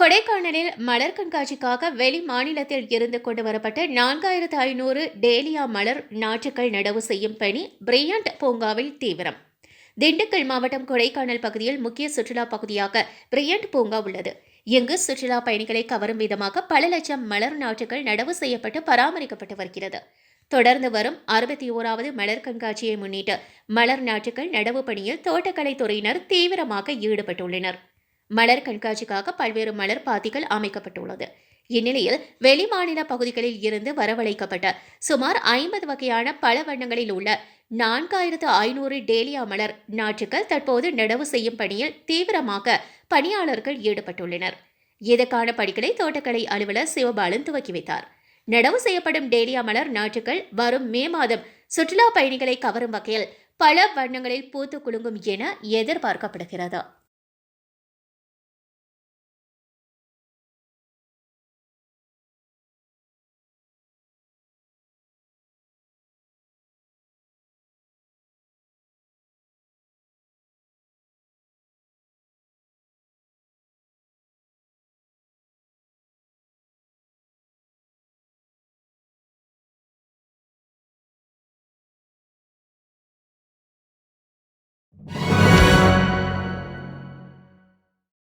கொடைக்கானலில் மலர் கண்காட்சிக்காக வெளி மாநிலத்தில் இருந்து கொண்டு வரப்பட்ட நான்காயிரத்து ஐநூறு டேலியா மலர் நாற்றுக்கள் நடவு செய்யும் பணி பிரியாண்ட் பூங்காவில் தீவிரம். திண்டுக்கல் மாவட்டம் கொடைக்கானல் பகுதியில் முக்கிய சுற்றுலா பகுதியாக பிரியாண்ட் பூங்கா உள்ளது. இங்கு சுற்றுலா பயணிகளை கவரும் விதமாக பல லட்சம் மலர் நாற்றுகள் நடவு செய்யப்பட்டு பராமரிக்கப்பட்டு வருகிறது. தொடர்ந்து வரும் அறுபத்தி ஓராவது மலர் கண்காட்சியை முன்னிட்டு மலர் நாற்றுகள் நடவு பணியில் தோட்டக்கலைத் துறையினர் தீவிரமாக ஈடுபட்டுள்ளனர். மலர் கண்காட்சிக்காக பல்வேறு மலர் பாத்திகள் அமைக்கப்பட்டுள்ளது. இந்நிலையில் வெளிமாநில பகுதிகளில் இருந்து வரவழைக்கப்பட்ட சுமார் ஐம்பது வகையான பல வண்ணங்களில் உள்ள நான்காயிரத்து ஐநூறு டேலியா மலர் நாற்றுகள் தற்போது நடவு செய்யும் பணியில் தீவிரமாக பணியாளர்கள் ஈடுபட்டுள்ளனர். இதற்கான பணிகளை தோட்டக்கலை அலுவலர் சிவபாலன் துவக்கி வைத்தார். நடவு செய்யப்படும் டேலியா மலர் நாற்றுகள் வரும் மே மாதம் சுற்றுலா பயணிகளை கவரும் வகையில் பல வண்ணங்களில் பூத்து குலுங்கும் என எதிர்பார்க்கப்படுகிறது.